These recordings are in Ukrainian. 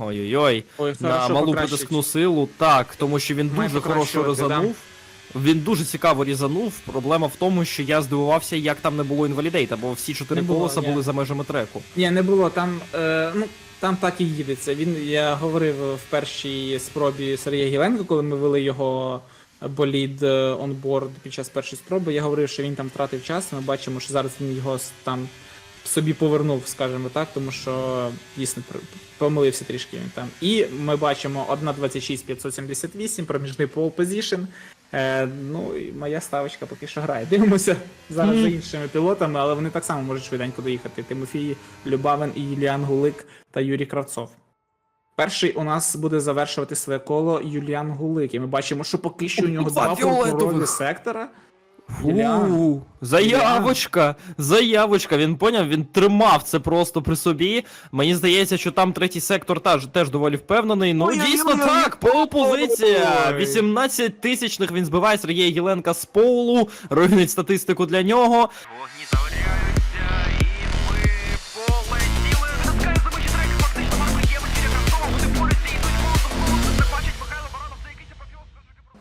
Ой-ой-ой. Ой, На хорошо малу покращить. притискну силу. Так, тому що він Має дуже хорошо покращувати, да. Він дуже цікаво різанув. Проблема в тому, що я здивувався, як там не було інвалідейта, бо всі чотири Не було, колеса ні. були за межами треку. Ні, не було. Там, е, ну, там так і їдеться. Він, я говорив в першій спробі Сергія Гіленко, коли ми вели його болід е, онборд під час першої спроби. Я говорив, що він там втратив час. Ми бачимо, що зараз він його с- там собі повернув, скажімо так, тому що дійсно помилився трішки він там. І ми бачимо 1.26 578, проміжний пол позішн. Е, ну і моя ставочка поки що грає. Дивимося зараз за іншими пілотами, але вони так само можуть швиденько доїхати. Тимофій Любавин і Юліан Гулик та Юрій Кравцов. Перший у нас буде завершувати своє коло Юліан Гулик. І ми бачимо, що поки що у нього Два два фіолетових. фуркурові сектора. Фу, заявочка, заявочка. Він поняв, він тримав це просто при собі. Мені здається, що там третій сектор теж, теж доволі впевнений. Ну дійсно так, полупозиція. Ой. 18 тисячних він збиває Сергія Єленка з полу, руйнують статистику для нього. Вогні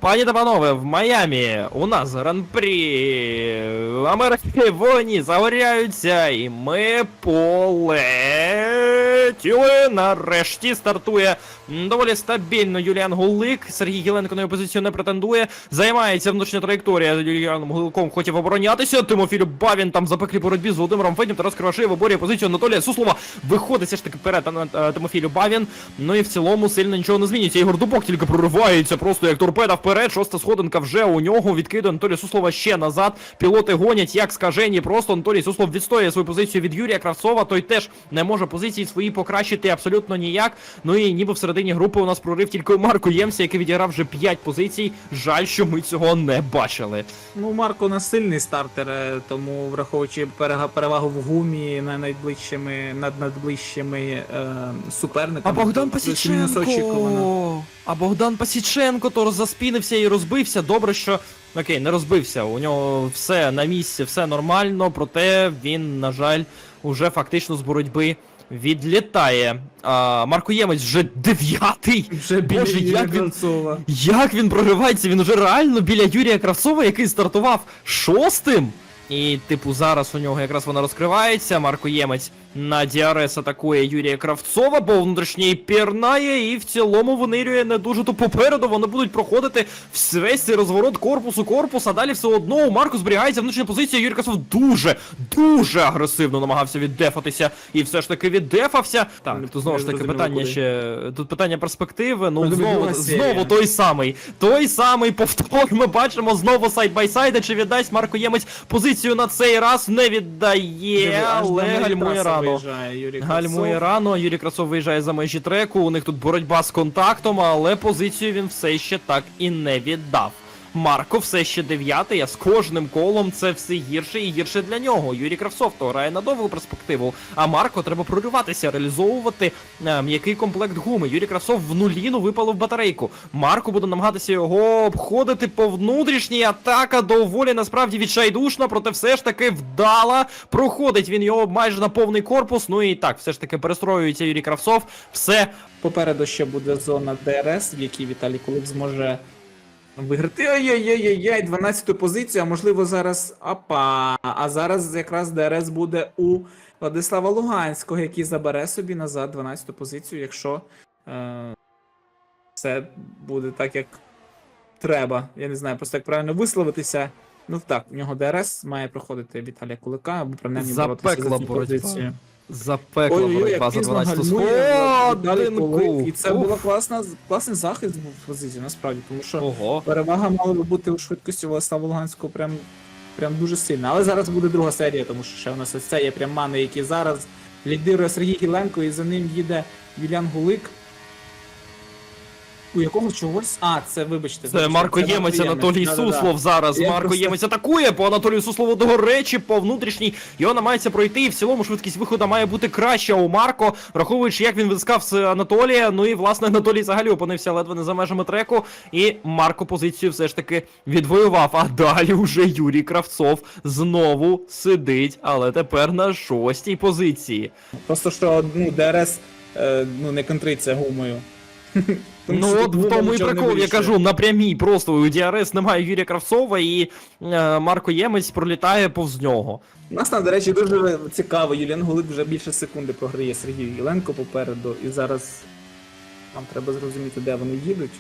Пані та панове, в Майамі у нас гран-прі Америки вогні загоряються, і ми полетіли. Нарешті стартує доволі стабільно Юліан Гулик. Сергій Гіленко на позицію не претендує. Займається внутрішня траєкторія. Юліаном Гуликом хотів оборонятися. Тимофій Бавін там в запеклій боротьбі з Володимиром Феднім. Тарас Кривошеєв виборює позицію Анатолія Суслова. Виходить все ж таки вперед е, Тимофій Бавін. Ну і в цілому сильно нічого не змінюється. Ігор Дубок тільки проривається просто як торпеда вперед. Шоста сходинка вже у нього. Відкидує Анатолія Суслова ще назад. Пілоти гонять як скажені. Просто Анатолій Суслов відстоює свою позицію від Юрія Кравцова. Той теж не може позиції свої покращити абсолютно ніяк. Ну і ніби всередині групи у нас прорив тільки у Марко Ємсі, який відіграв вже 5 позицій. Жаль, що ми цього не бачили. Ну, Марко у нас сильний стартер, е, тому враховуючи перевагу в гумі над найближчими над найближчими е, суперниками. А Богдан. Пасіченко! А Богдан Пасіченко то заспінився і розбився. Добре, що окей, не розбився. У нього все на місці, все нормально, проте він, на жаль, уже фактично з боротьби відлітає. А, Марко Ємець вже дев'ятий. Вже біля Боже, Юрія як він, Кравцова. як він проривається? Він уже реально біля Юрія Кравцова, який стартував шостим. І, типу, зараз у нього якраз вона розкривається. Марко Ємець на Діарес атакує Юрія Кравцова, бо внутрішній пірнає, і в цілому винирює не дуже то попереду. Вони будуть проходити весь цей розворот корпусу корпус, а далі все одно у Марку зберігається внутрішня позиція. Юрій Кравцов дуже, дуже агресивно намагався віддефатися, і все ж таки віддефався. Так, тут знову ж таки питання ще. Тут питання перспективи. Ну, знову, знову той самий. Той самий повтор. Ми бачимо знову сайд бай сайда. Чи віддасть Марко Ємець позицію на цей раз? Не віддає, але гальмує траса рано. виїжджає Юрій Гальмує рано. Юрій Красов виїжджає за межі треку. У них тут боротьба з контактом, але позицію він все ще так і не віддав. Марко все ще дев'ятий, а з кожним колом це все гірше і гірше для нього. Юрій Кравцов то грає на довгу перспективу, а Марко треба прориватися, реалізовувати е, м'який комплект гуми. Юрій Кравцов в нуліну випалив батарейку. Марко буде намагатися його обходити по внутрішній. Атака доволі насправді відчайдушна, проте все ж таки вдала. Проходить він його майже на повний корпус. Ну і так, все ж таки перестроюється Юрій Кравцов. Все Попереду ще буде зона ДРС, в якій Віталій Кулик зможе виграти. Ой-ой-ой-ой, 12-ту позицію, а можливо зараз. Апа. А зараз якраз ДРС буде у Владислава Луганського, який забере собі назад 12-ту позицію, якщо е, все буде так, як треба. Я не знаю, просто як правильно висловитися. Ну так, в нього ДРС має проходити Віталія Кулика, або принаймні боротися за цю позицію. Запекла боротьба за пізно 12 гальмує сходинку. І це класна, класний захист був в позиції, насправді, тому що Ого. перевага мала би бути у швидкості Владислава Луганського прям, прям дуже сильна. Але зараз буде друга серія, тому що ще у нас ось це є прям мани, які зараз лідирує Сергій Гіленко, і за ним їде Юліан Гулик. У якого чогось. А, це вибачте. Це вибачте, Марко Ємець, Ємець, Анатолій да-да-да. Суслов зараз. Я Марко просто- Ємець атакує по Анатолію Суслову до речі, по внутрішній. Його намагається пройти, і в цілому швидкість виходу має бути краща у Марко, враховуючи, як він вискав з Анатолія. Ну і власне Анатолій взагалі опинився ледве не за межами треку. І Марко позицію все ж таки відвоював. А далі уже Юрій Кравцов знову сидить, але тепер на шостій позиції. Просто що ну, ДРС е, ну, не контриться гумою. Тому Ну от в тому і прикол, я кажу, напрямій просто у DRS немає Юрія Кравцова і е, Марко Ємець пролітає повз нього. У нас там, до речі, дуже цікаво. Юліан Гулик вже більше секунди програє Сергію Єленко попереду, і зараз нам треба зрозуміти, де вони їдуть.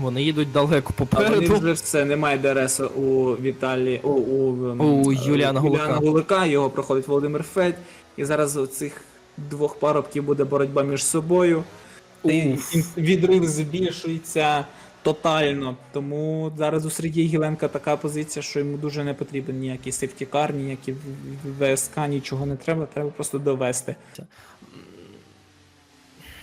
Вони їдуть далеко А вони попереду. вже все, немає ДРС у Віталі, у, у, ем, У е, Юліана Гулика. Гулика, його проходить Володимир Федь, і зараз у цих двох парубків буде боротьба між собою. Відрив збільшується тотально. Тому зараз у Сергія Гіленка така позиція, що йому дуже не потрібен ніякий сефтікар, ніякі ВСК, нічого не треба, треба просто довести.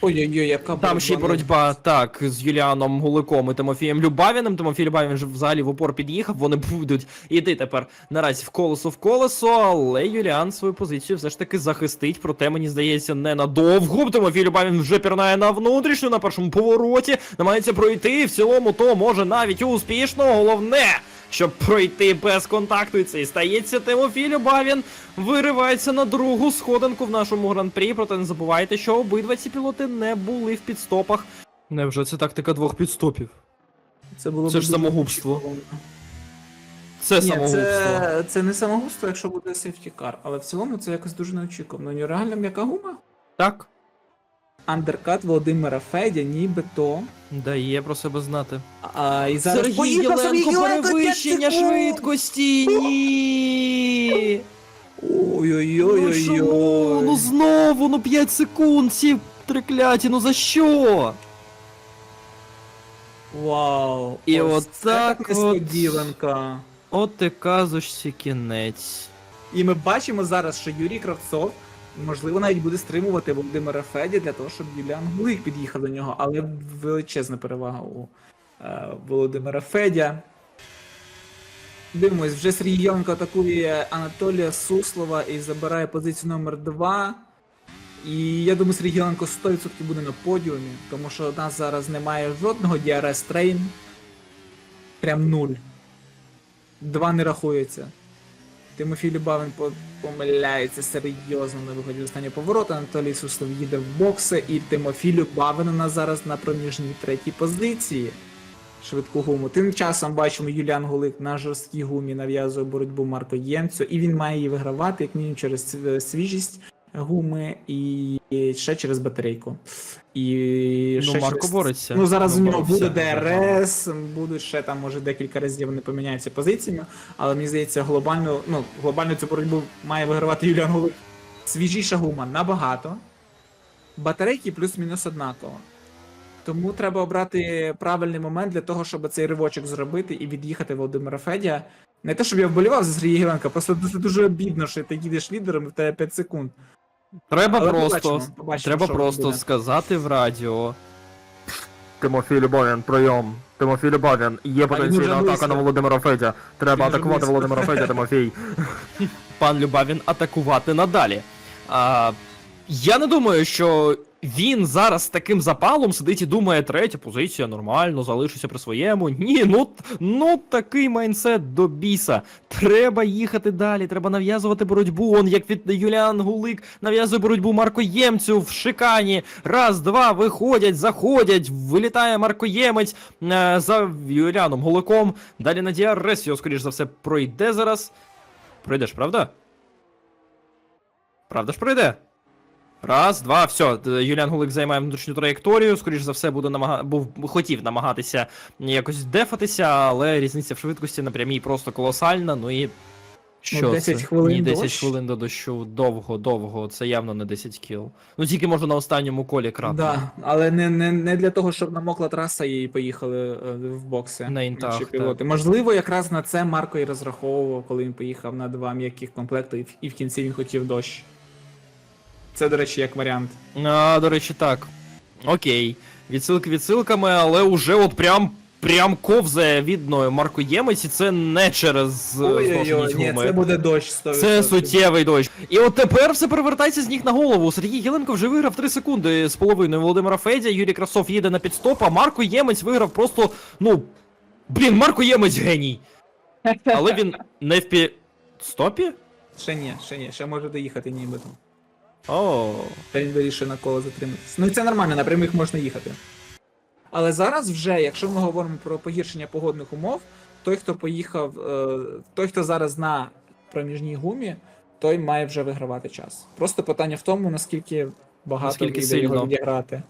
Ой-ой-ой, яка Там ще й боротьба так з Юліаном Гуликом і Тимофієм Любавіним. Тимофій Любавін вже взагалі в упор під'їхав. Вони будуть іти тепер наразі в колесо в колесо, але Юліан свою позицію все ж таки захистить. Проте мені здається, ненадовго. Тимофій Любавін вже пірнає на внутрішню на першому повороті. Намагається пройти. В цілому то може навіть успішно. Головне. Щоб пройти без контакту, і це і стається Тимофій Любавін виривається на другу сходинку в нашому гран-прі. Проте не забувайте, що обидва ці пілоти не були в підстопах. Невже це тактика двох підстопів? Це було Це ж самогубство. Це Ні, самогубство. це, це не самогубство, якщо буде сефтікар, але в цілому це якось дуже неочікувано. Ну, реально м'яка гума? Так, Андеркат Володимира Федя, нібито. дає про себе знати. А, і зараз Сергій Поїхав Сергій Єленко Єленко, перевищення секунд! швидкості. Ні. Ну Ой-ой-ой-ой-ой. Ну знову, ну 5 секунд, ці трикляті, ну за що? Вау. І ось це так так от. несподіванка. От ти казочці кінець. І ми бачимо зараз, що Юрій Кравцов, можливо, навіть буде стримувати Володимира Феді для того, щоб Юліан Гулик під'їхав до нього, але величезна перевага у е, Володимира Федя. Дивимось, вже Сергій Єленко атакує Анатолія Суслова і забирає позицію номер 2. І я думаю, Сергій Єленко 100% буде на подіумі, тому що у нас зараз немає жодного DRS трейн. Прям нуль. Два не рахується. Тимофій Любавин помиляється серйозно на виході останнього повороту. Анатолій Суслов їде в бокси, і Тимофій Любавин у нас зараз на проміжній третій позиції. Швидку гуму. Тим часом бачимо Юліан Гулик на жорсткій гумі нав'язує боротьбу Марко Ємцю, і він має її вигравати, як мінімум через свіжість гуми і ще через батарейку. І Ну, ще Марко через... бореться. Ну зараз Ну, у нього буде. ДРС, будуть ще там, може, декілька разів вони поміняються позиціями, але мені здається, глобально, ну, глобально цю боротьбу має вигравати Юліан Гулик. Свіжіша гума набагато. Батарейки плюс-мінус однаково. Тому треба обрати правильний момент для того, щоб цей ривочок зробити і від'їхати Володимира Федя. Не те, щоб я вболівав за Сергія Гіленка, просто дуже, дуже обідно, що ти їдеш лідером і в тебе 5 секунд. Треба Але просто, побачимо, побачимо, треба що просто буде. сказати в радіо. Тимофій Любовін, прийом. Тимофій Любовін, є потенційна атака близько. на Володимира Федя. Треба Він атакувати близько. Володимира Федя, Тимофій. Пан Любавін атакувати надалі. А, я не думаю, що він зараз таким запалом сидить і думає, третя позиція, нормально, залишуся при своєму. Ні, ну, ну такий майнсет до біса. Треба їхати далі, треба нав'язувати боротьбу. Он як від Юліан Гулик нав'язує боротьбу Марко Ємцю в шикані. Раз, два, виходять, заходять, вилітає Марко Ємець е, за Юліаном Гуликом. Далі на Діарес скоріш за все, пройде зараз. Пройдеш, правда? Правда ж пройде? Раз, два, все. Юліан Гулик займає внутрішню траєкторію. Скоріш за все, буде намага... був хотів намагатися якось дефатися, але різниця в швидкості на прямій просто колосальна. Ну і що 10 це? хвилин Ні, 10 дощ. хвилин до дощу. Довго, довго. Це явно не 10 кіл. Ну тільки може на останньому колі кратно. Да, але не, не, не для того, щоб намокла траса і поїхали е, в бокси. На інтах, пілоти. Можливо, якраз на це Марко і розраховував, коли він поїхав на два м'яких комплекти, і в кінці він хотів дощ. Це, до речі, як варіант. А, до речі, так. Окей. Відсилки відсилками, але уже от прям. Прям ковзає видно Марко Ємець, і це не через е, Ой-ой-ой, ні, це буде дощ 100%. Це суттєвий дощ. І от тепер все перевертається з ніг на голову. Сергій Єленко вже виграв 3 секунди з половиною Володимира Федя. Юрій Красов їде на підстоп, а Марко Ємець виграв просто. Ну. Блін, Марко Ємець геній. Але він не в підстопі? Ще ні, ще ні, ще може доїхати нібито. О, Та він вирішує на коло затриматися. Ну і це нормально, на прямих можна їхати. Але зараз вже, якщо ми говоримо про погіршення погодних умов, той, хто поїхав, е, той, хто зараз на проміжній гумі, той має вже вигравати час. Просто питання в тому, наскільки багато Наскільки його відіграти.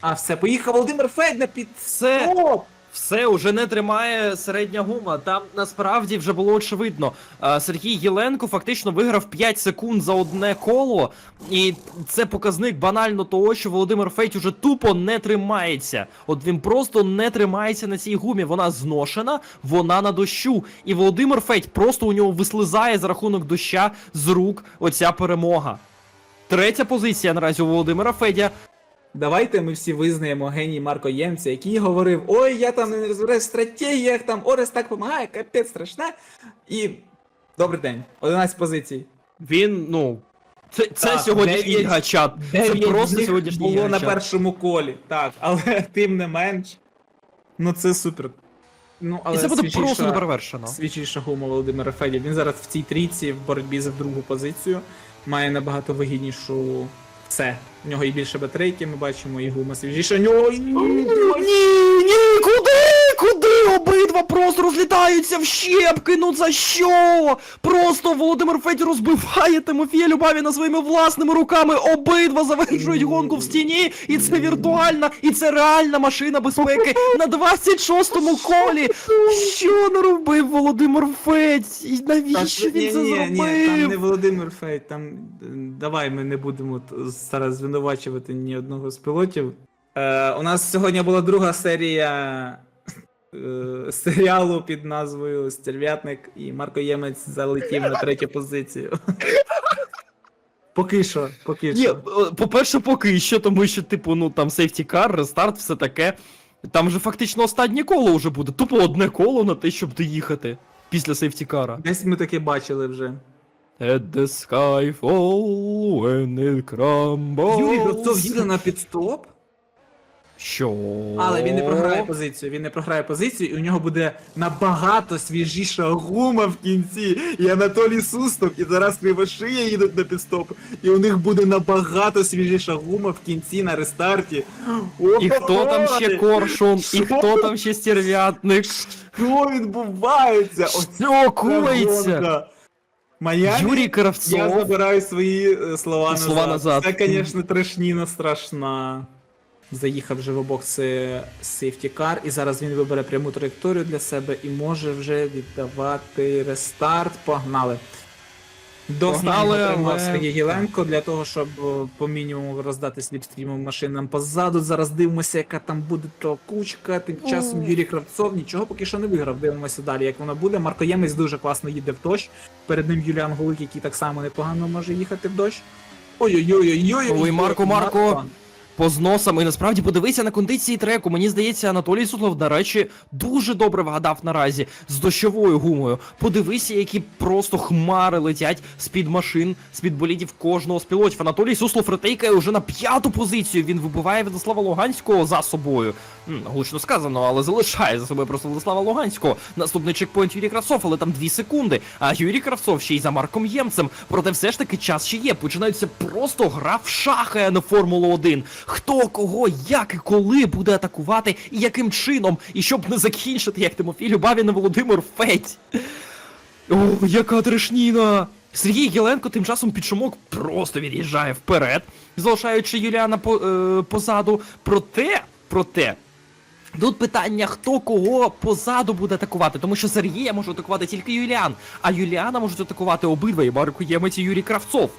А, все, поїхав Володимир Федна під Це- Стоп! Все уже не тримає середня гума. Там насправді вже було очевидно. Сергій Єленко фактично виграв 5 секунд за одне коло, і це показник банально того, що Володимир Фейт уже тупо не тримається. От він просто не тримається на цій гумі. Вона зношена, вона на дощу. І Володимир Фейт просто у нього вислизає за рахунок доща з рук оця перемога. Третя позиція наразі у Володимира Федя. Давайте ми всі визнаємо геній Марко Ємця, який говорив: Ой, я там не розбираюсь в стратегіях, там Орес так допомагає, капець страшне. І добрий день, 11 позицій. Він, ну. Це, це Так, сьогоднішній дев'ять- гачат. Це Дев'ять з просто них сьогоднішній було на гачат. першому колі, так, але тим не менш. Ну це супер. Ну, але І це буде просто неперевершено. Свіжіша гума Володимира Федя. Він зараз в цій трійці в боротьбі за другу позицію має набагато вигіднішу все. В нього і більше батарейки, ми бачимо, і гума свіжіша. Ні, ні, куди? Куди обидва просто розлітаються в щепки? Ну за що? Просто Володимир Федь розбиває Тимофія Любавіна своїми власними руками. Обидва завершують гонку в стіні, і це віртуальна, і це реальна машина безпеки на 26-му колі. Що наробив Володимир Федь? І навіщо він це зробив? ні, там не Володимир Фейт, там давай ми не будемо зараз звинувачувати ні одного з пілотів. Е, у нас сьогодні була друга серія серіалу під назвою Стерв'ятник, і Марко Ємець залетів на третю позицію. Поки що, поки Ні, що. е, по-перше, поки що, тому що, типу, ну там сейфтікар, рестарт, все таке. Там же фактично останнє коло вже буде. Тупо одне коло на те, щоб доїхати після сейфтікара. Десь ми таке бачили вже. At the skyfall when it crumbles. Юрій Грицов їде на підстоп, Що? але він не програє позицію. Він не програє позицію, і у нього буде набагато свіжіша гума в кінці. І Анатолій Сустов, і зараз Кривошия їдуть на підстоп. І у них буде набагато свіжіша гума в кінці на рестарті. І хто там ще коршун, і хто там ще стерв'ятник? Що відбувається? Кується? гонка. Майамі, Юрій я забираю свої е, слова, Слова назад. Це, звісно, трешніна страшна. Заїхав вже в обокси сейфтікар, і зараз він вибере пряму траєкторію для себе і може вже віддавати рестарт. Погнали. До Погнали, але- Сергій Гіленко для того, щоб по мінімуму роздати сліпстрімом машинам позаду. Зараз дивимося, яка там буде толкучка. Тим часом Юрій Кравцов нічого поки що не виграв. Дивимося далі, як воно буде. Марко Ємець дуже класно їде в дощ. Перед ним Юліан Гулик, який так само непогано може їхати в дощ. Ой-ой-ой-ой-ой. Ой, Марко, Марко. По зносам. І насправді подивися на кондиції треку. Мені здається, Анатолій Сутлов, до речі, дуже добре вгадав наразі з дощовою гумою. Подивися, які просто хмари летять з-під машин, з-під болідів кожного з пілотів. Анатолій Суслов ретейкає уже на п'яту позицію. Він вибиває Владислава Луганського за собою. Гучно сказано, але залишає за собою просто Владислава Луганського. Наступний чекпоінт Юрій Кравцов, але там дві секунди. А Юрій Кравцов ще й за Марком Ємцем. Проте все ж таки час ще є. Починається просто гра в шахи, а не Формулу 1. Хто кого, як і коли буде атакувати, і яким чином, і щоб не закінчити, як Тимофій Любавін і Володимир Федь. О, яка трешніна! Сергій Єленко тим часом під шумок просто від'їжджає вперед, залишаючи Юліана по, е, позаду. Проте, проте, Тут питання, хто кого позаду буде атакувати, тому що Сергія може атакувати тільки Юліан, а Юліана можуть атакувати обидва і Марко Ємець і Юрій Кравцов.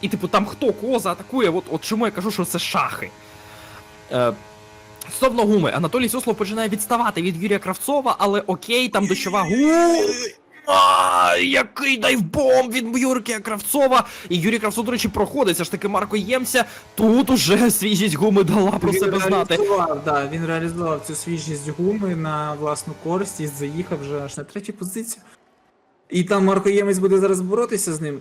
І типу там хто кого заатакує, от, от чому я кажу, що це шахи. Е, Стовно гуми, Анатолій Суслов починає відставати від Юрія Кравцова, але окей, там дощова гума. А, який дайвбомб від Юрія Кравцова. І Юрій Кравцов, до речі, проходить. Все ж таки Марко Ємця. Тут уже свіжість гуми дала про він себе знати. реалізував, Да, він реалізував цю свіжість гуми на власну користь і заїхав вже аж на третю позицію. І там Марко Ємець буде зараз боротися з ним.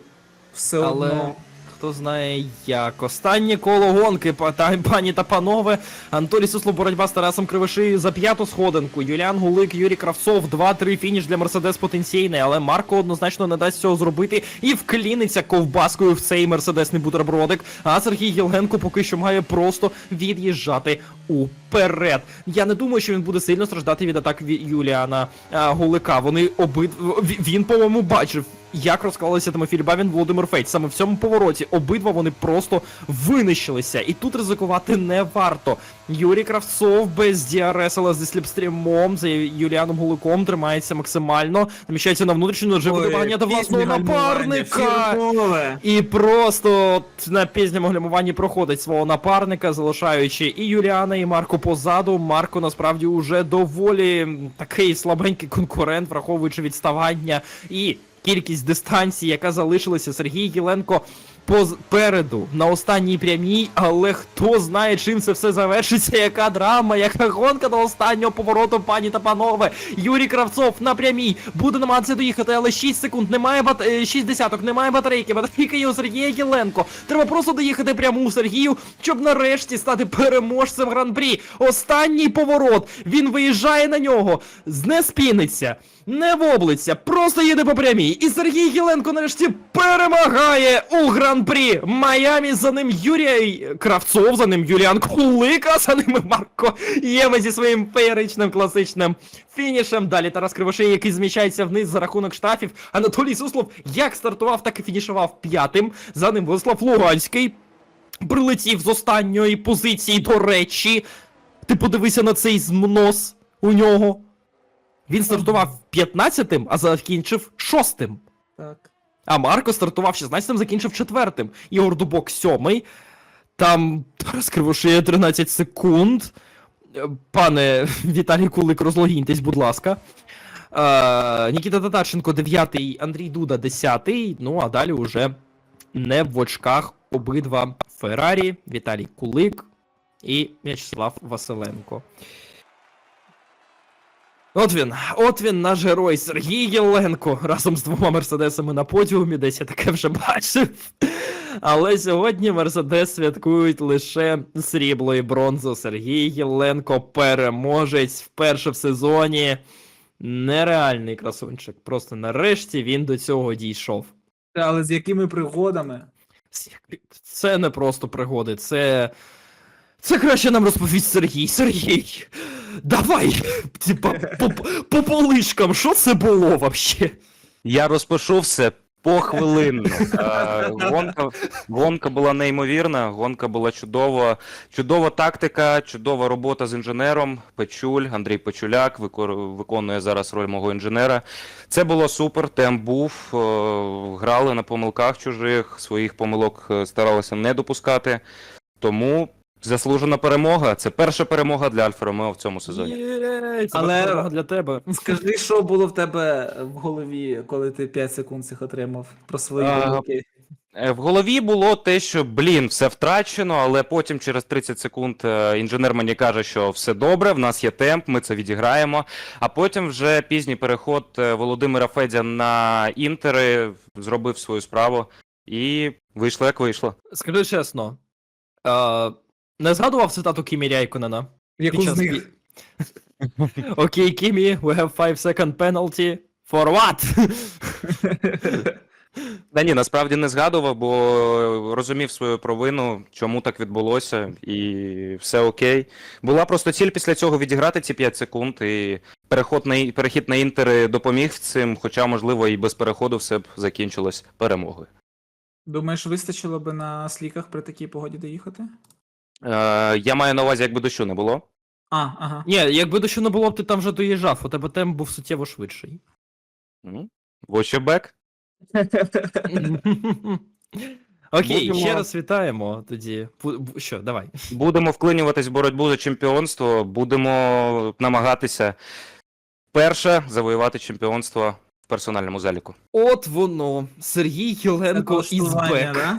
Все Але одно. Хто знає як. Останнє коло гонки, па- пані та панове. Анатолій Суслов боротьба з Тарасом Кривиши за п'яту сходинку. Юліан Гулик, Юрій Кравцов, 2-3 фініш для Мерседес потенційний, але Марко однозначно не дасть цього зробити і вкліниться ковбаскою в цей мерседесний бутербродик. А Сергій Єлгенко поки що має просто від'їжджати уперед. Я не думаю, що він буде сильно страждати від атак Юліана а, Гулика. Вони обидва він, по-моєму, бачив. Як розклалися Тимофій Бавін, Володимир Фейт. Саме в цьому повороті обидва вони просто винищилися. І тут ризикувати не варто. Юрій Кравцов без діарес, але зі сліпстрімом, за Юліаном Гуликом тримається максимально. Наміщається на внутрішню, вже буде доганяти власного напарника. І просто на пізньому глямуванні проходить свого напарника, залишаючи і Юліана, і Марко позаду. Марко насправді уже доволі такий слабенький конкурент, враховуючи відставання і кількість дистанції, яка залишилася. Сергій Єленко попереду на останній прямій, але хто знає, чим це все завершиться, яка драма, яка гонка до останнього повороту, пані та панове. Юрій Кравцов на прямій буде намагатися доїхати, але 6 секунд, немає бат... е, 6 десяток, немає батарейки. Батарейка є у Сергія Єленко. Треба просто доїхати пряму Сергію, щоб нарешті стати переможцем гран-прі. Останній поворот. Він виїжджає на нього, не спіниться. Не воблиться, просто їде по прямій. І Сергій Єленко нарешті перемагає у гран-прі Майамі. За ним Юрій Кравцов, за ним Юліан Кулика, за ним Марко Єме зі своїм феєричним класичним фінішем. Далі Тарас Кривошей, який зміщається вниз за рахунок штрафів. Анатолій Суслов як стартував, так і фінішував п'ятим. За ним Владислав Луганський. Прилетів з останньої позиції, до речі. Ти подивися на цей знос у нього. Він стартував 15-тим, а закінчив 6-тим. Так. А Марко стартував 16-м, закінчив 4-тим. Ігор Дубок 7-й. Там Тарас Кривошея 13 секунд. Пане Віталій Кулик, розлогіньтесь, будь ласка. Е, Нікіта Татарченко 9-й, Андрій Дуда 10-й. Ну а далі уже не в очках обидва Феррарі, Віталій Кулик і В'ячеслав Василенко. От він, от він, наш герой Сергій Єленко разом з двома мерседесами на подіумі, десь я таке вже бачив. Але сьогодні Мерседес святкують лише срібло і бронзу. Сергій Єленко переможець вперше в сезоні. Нереальний красунчик. Просто нарешті він до цього дійшов. Але з якими пригодами? Це не просто пригоди, це. Це краще нам розповість Сергій. Сергій! Давай! Типа, по, по полишкам, що це було вообще? Я розпишу все похвилинно. Е, Гонка, гонка була неймовірна, гонка була чудова. Чудова тактика, чудова робота з інженером. Печуль, Андрій Печуляк виконує зараз роль мого інженера. Це було супер, темп був. е, Грали на помилках чужих, своїх помилок е, старалися не допускати. Тому заслужена перемога. Це перша перемога для Альфа Ромео в цьому сезоні. Але- перемога для тебе. Скажи, що було в тебе в голові, коли ти 5 секунд цих отримав про свої А? Е, В голові було те, що блін, все втрачено, але потім через 30 секунд е, інженер мені каже, що все добре, в нас є темп, ми це відіграємо. А потім вже пізній переход е, Володимира Федя на інтери зробив свою справу і вийшло як вийшло. Скажи чесно, е, не згадував цитату Кімі Ряйконена? Яку з них? Окей, Кімі, we have 5 second penalty. For what? Да ні, насправді не згадував, бо розумів свою провину, чому так відбулося, і все окей. Була просто ціль після цього відіграти ці 5 секунд, і переход на перехід на інтери допоміг цим, хоча, можливо, і без переходу все б закінчилось перемогою. Думаєш, вистачило би на сліках при такій погоді доїхати? Е, я маю на увазі, якби дощу не було. А, ага. Ні, якби дощу не було б, ти там вже доїжджав, у тебе темп був суттєво швидший. Ну, Watch your back. Окей, Будемо- ще раз вітаємо тоді. Бу- бу- Що, давай. Будемо вклинюватись в боротьбу за чемпіонство, будемо намагатися перше завоювати чемпіонство в персональному заліку. От воно, Сергій Єленко із бек. да?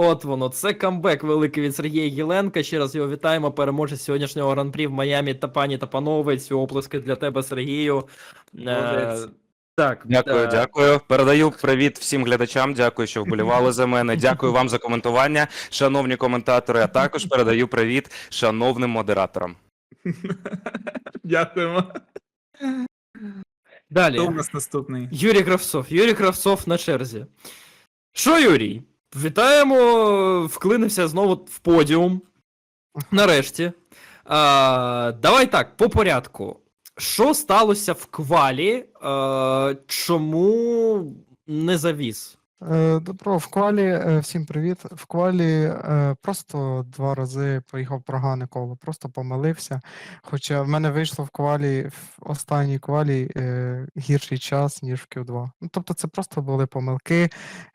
От воно, це камбек великий від Сергія Єленка. Ще раз його вітаємо. Переможець сьогоднішнього гран-прі в Майамі та пані та панове. Ці оплески для тебе, Сергію. Е, Так, Дякую, е, дякую. Передаю привіт всім глядачам. Дякую, що вболівали за мене. Дякую вам за коментування, шановні коментатори. А також передаю привіт шановним модераторам. Дякуємо. Далі. Хто у нас наступний? Юрій Кравцов. Юрій Кравцов на черзі. Що, Юрій? Вітаємо, вклинився знову в подіум. Нарешті. А, давай так, по порядку. Що сталося в квалі? А, чому не завіз? Е, Добро, в квалі, е, всім привіт. В квалі е, просто два рази поїхав прогане коло, просто помилився. Хоча в мене вийшло в квалі, в останній квалі гірший час, ніж в Q2. Ну, тобто це просто були помилки.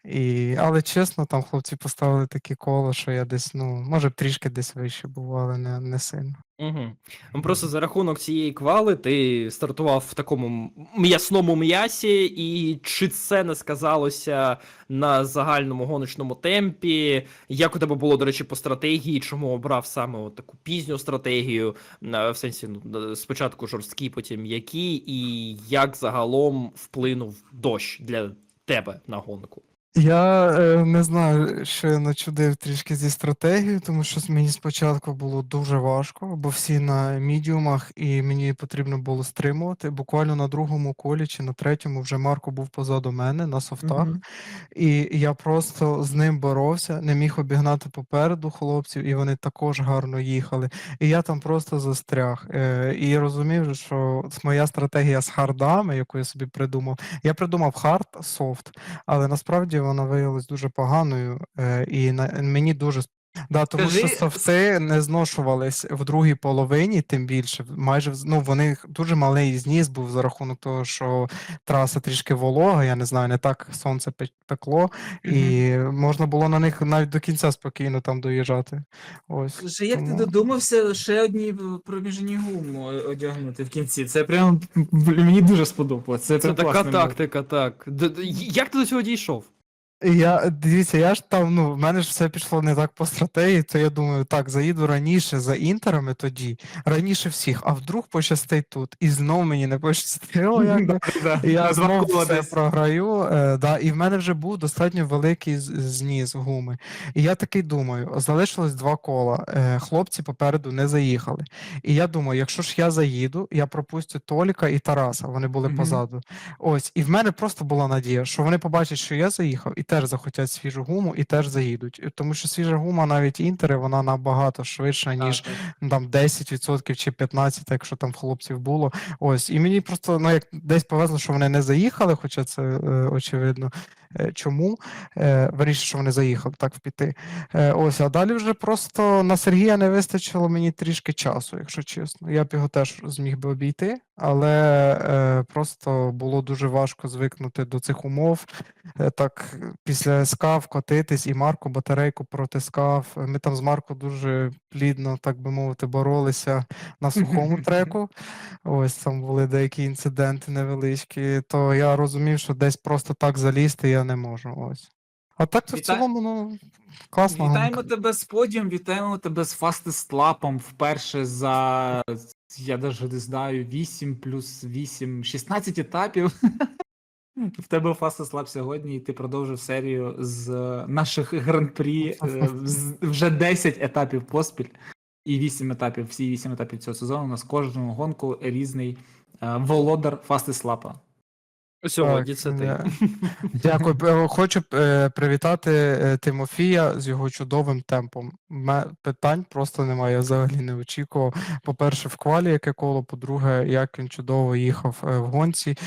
І... Але чесно, там хлопці поставили такі коло, що я десь, ну, може трішки десь вище був, але не, не сильно. Угу. Просто за рахунок цієї квали ти стартував в такому м'ясному м'ясі, і чи це не сказалося на загальному гоночному темпі? Як у тебе було, до речі, по стратегії? Чому обрав саме от таку пізню стратегію? В сенсі, ну, спочатку жорсткі, потім м'які, і як загалом вплинув дощ для тебе на гонку? Я е, не знаю, що я начудив трішки зі стратегією, тому що мені спочатку було дуже важко, бо всі на мідіумах, і мені потрібно було стримувати. Буквально на другому колі чи на третьому вже Марко був позаду мене на софтах, Мгм. і я просто з ним боровся, не міг обігнати попереду хлопців, і вони також гарно їхали. І я там просто застряг. Е, і розумів, що моя стратегія з хардами, яку я собі придумав, я придумав хард, софт, але насправді вона виявилась дуже поганою, е, і на, мені дуже Да, тому що софти не зношувались в другій половині, тим більше. Майже ну, вони дуже малий зніс був за рахунок того, що траса трішки волога, я не знаю, не так сонце пекло, і можна було на них навіть до кінця спокійно там доїжджати. Ось. Слушай, як ти додумався ще одні проміжні гуму одягнути в кінці? Це прям мені дуже сподобалося. Це, Це така тактика, так. Як ти до цього дійшов? Я дивіться, я ж там, ну, в мене ж все пішло не так по стратегії, то я думаю, так, заїду раніше за інтерами тоді, раніше всіх, а вдруг пощастить тут. І знов мені не пощастило, І Я знов все десь. програю, е, да, і в мене вже був достатньо великий зніс гуми. І я такий думаю, залишилось два кола. е, Хлопці попереду не заїхали. І я думаю, якщо ж я заїду, я пропустю Толіка і Тараса, вони були позаду. Ось, і в мене просто була надія, що вони побачать, що я заїхав, і теж захотять свіжу гуму, і теж заїдуть. Тому що свіжа гума, навіть інтери, вона набагато швидша, ніж там 10% чи 15%, якщо там хлопців було. Ось, і мені просто ну, як десь повезло, що вони не заїхали, хоча це е, очевидно. Е, Чому? Е, Вирішив, що вони заїхали так впіти. Е, ось, а далі вже просто на Сергія не вистачило мені трішки часу, якщо чесно. Я б його теж зміг би обійти, але просто було дуже важко звикнути до цих умов. Так після СК вкотитись і Марко батарейку протискав. Е, Ми там з Марко дуже плідно, так би мовити, боролися на сухому треку. Ось там були деякі інциденти невеличкі, то я розумів, що десь просто так залізти я не можу. Ось. А так то в Віта- цілому, ну, класна Вітаємо гонка. тебе з подіум, вітаємо тебе з фастест-лапом вперше за, я навіть не знаю, 8 плюс 8, 16 етапів. В тебе фастест-лап сьогодні, і ти продовжив серію з наших гран-прі е, з- вже 10 етапів поспіль. І 8 етапів, всі 8 етапів цього сезону. У нас кожну гонку різний е, володар фастест-лапа. Сьогодні Так, це ти. Дякую. Е, Хочу е, привітати е, Тимофія з його чудовим темпом. Ме- Питань просто немає. Я взагалі не очікував. По-перше, в квалі яке коло, по-друге, як він чудово їхав е, в гонці.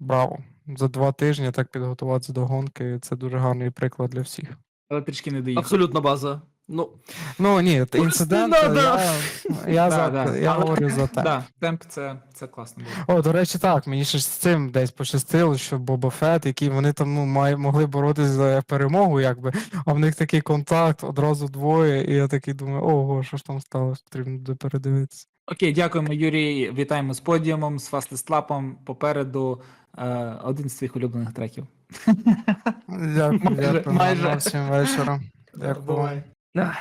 Браво! За два тижні так підготуватися до гонки. Це дуже гарний приклад для всіх. Але трішки не доїхав. Абсолютна база. Ну, Ну ні, інцидент. не. Я, я, Да, за, да. я говорю за темп. Да, темп це, це класно було. О, до речі, так, мені ще з цим десь пощастило, що Боба Фет, які вони там ну, май, могли боротися за перемогу, якби, а в них такий контакт одразу двоє, і я такий думаю, ого, що ж там сталося, потрібно буде передивитися. Окей, дякуємо, Юрій. Вітаємо з подіумом, з фастестлапом. Попереду е, один з твоїх улюблених треків. Дякую, дякую. майже. всім вечора. Дякую. Вам.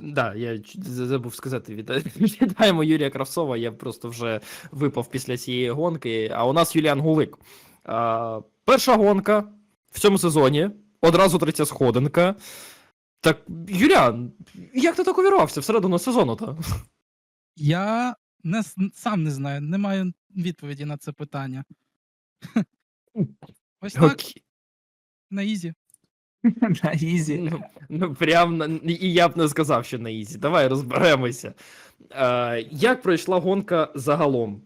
Да, я забув сказати, вітаємо Юрія Кравцова. Я просто вже випав після цієї гонки. А у нас Юліан Гулик. А, перша гонка в цьому сезоні, одразу третя сходинка. Так, Юліан, як ти так увірвався всередину сезону то Я не, сам не знаю, не маю відповіді на це питання. Ось так, Окей. на ізі. На ізі. Ну, ну прям на- і я б не сказав, що на ізі. Давай розберемося. Е, як пройшла гонка загалом?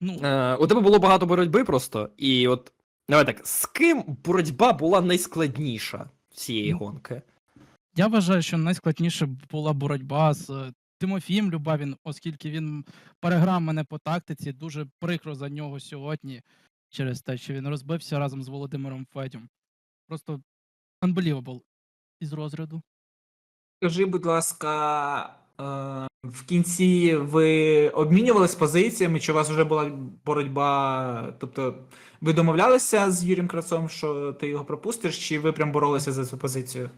Ну, Е, у тебе було багато боротьби просто, і от давай так, з ким боротьба була найскладніша цієї Ну, гонки? я вважаю, що найскладніше була боротьба з е, Тимофієм Любавін, оскільки він переграв мене по тактиці. Дуже прикро за нього сьогодні через те, що він розбився разом з Володимиром Федем. Просто unbelievable із розряду. Скажи, будь ласка, е, в кінці ви обмінювались позиціями, чи у вас вже була боротьба? Тобто, ви домовлялися з Юрієм Крацом, що ти його пропустиш, чи ви прям боролися за цю позицію?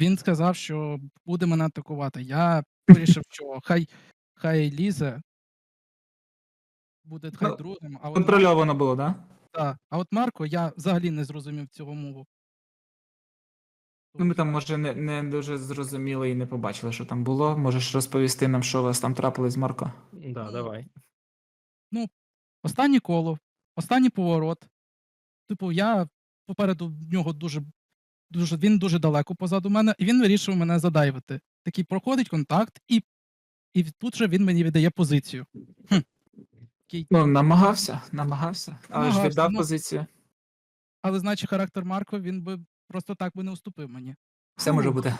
Він сказав, що буде мене атакувати. Я вирішив, що хай хай лізе. Буде хай Ну, другим, а от, Контрольовано було, так? Да? та, а от Марко, я взагалі не зрозумів цього мову. Ну, ми там, може, не, не дуже зрозуміли і не побачили, що там було. Можеш розповісти нам, що у вас там трапилось з Марко? Да, давай. Останнє коло, останній поворот. Типу, я попереду в нього дуже, дуже він дуже далеко позаду мене, і він вирішив мене задайвити. Такий проходить контакт, і, і тут же він мені віддає позицію. Хм. Такий, Ну, намагався, намагався, але ж віддав ну. позицію. але значить характер Марко, він би просто так би не уступив мені. Все може бути.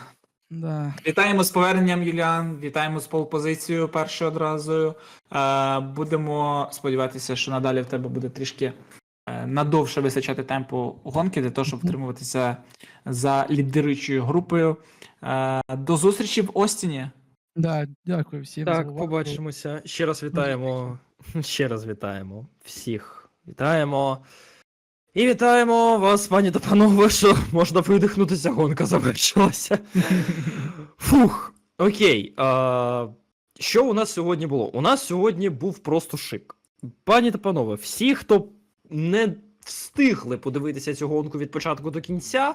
Да. Вітаємо з поверненням, Юліан. Вітаємо з полпозицією першою одразу. Е, будемо сподіватися, що надалі в тебе буде трішки е, надовше вистачати темпу гонки для того, щоб втримуватися за лідируючою групою. Е, до зустрічі в Остіні. Да, дякую всім. за Так, увагу. побачимося. Ще раз вітаємо. Ще раз вітаємо. Всіх вітаємо. І вітаємо вас, пані та панове, що можна видихнутися, гонка завершилася. Фух. Окей. А, що у нас сьогодні було? У нас сьогодні був просто шик. Пані та панове, всі, хто не встигли подивитися цю гонку від початку до кінця,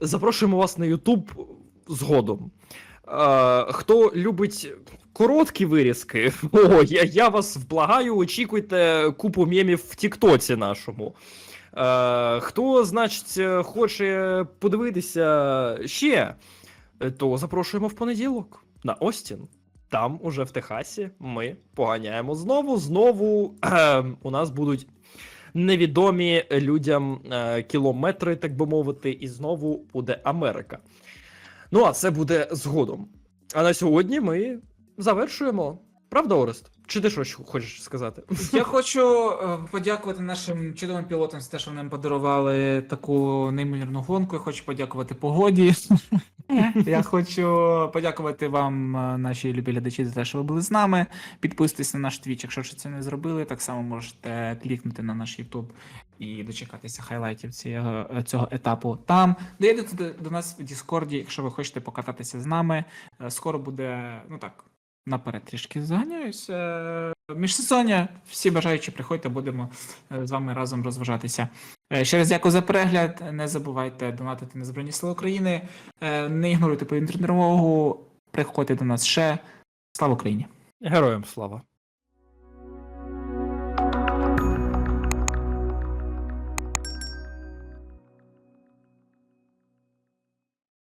запрошуємо вас на YouTube згодом. Е, хто любить короткі вирізки, о, я, я вас вблагаю, очікуйте купу мемів в Тіктоці нашому. Е, хто, значить, хоче подивитися ще, е, то запрошуємо в понеділок на Остін. Там, уже в Техасі, ми поганяємо знову. Знову у нас будуть невідомі людям е, кілометри, так би мовити, і знову буде Америка. Ну, а це буде згодом. А на сьогодні ми завершуємо. Правда, Орест? Чи ти щось хочеш сказати? Я хочу е, подякувати нашим чудовим пілотам за те, що нам подарували таку неймовірну гонку. Я хочу подякувати погоді. Я хочу подякувати вам, е, наші любі глядачі, за те, що ви були з нами. Підписуйтесь на наш твіч, якщо ще це не зробили. Так само можете клікнути на наш YouTube і дочекатися хайлайтів цього, цього етапу там. Доєднуйте до, до нас в Діскорді, якщо ви хочете покататися з нами. Е, Скоро буде, ну так, наперед трішки заганяюся. Міжсезоння, всі бажаючі, приходьте, будемо е, з вами разом розважатися. Е, Ще раз дякую за перегляд. Не забувайте донатити на Збройні Сили України. Е, Не ігноруйте повітряну тривогу. Приходьте до нас ще. Слава Україні! Героям слава.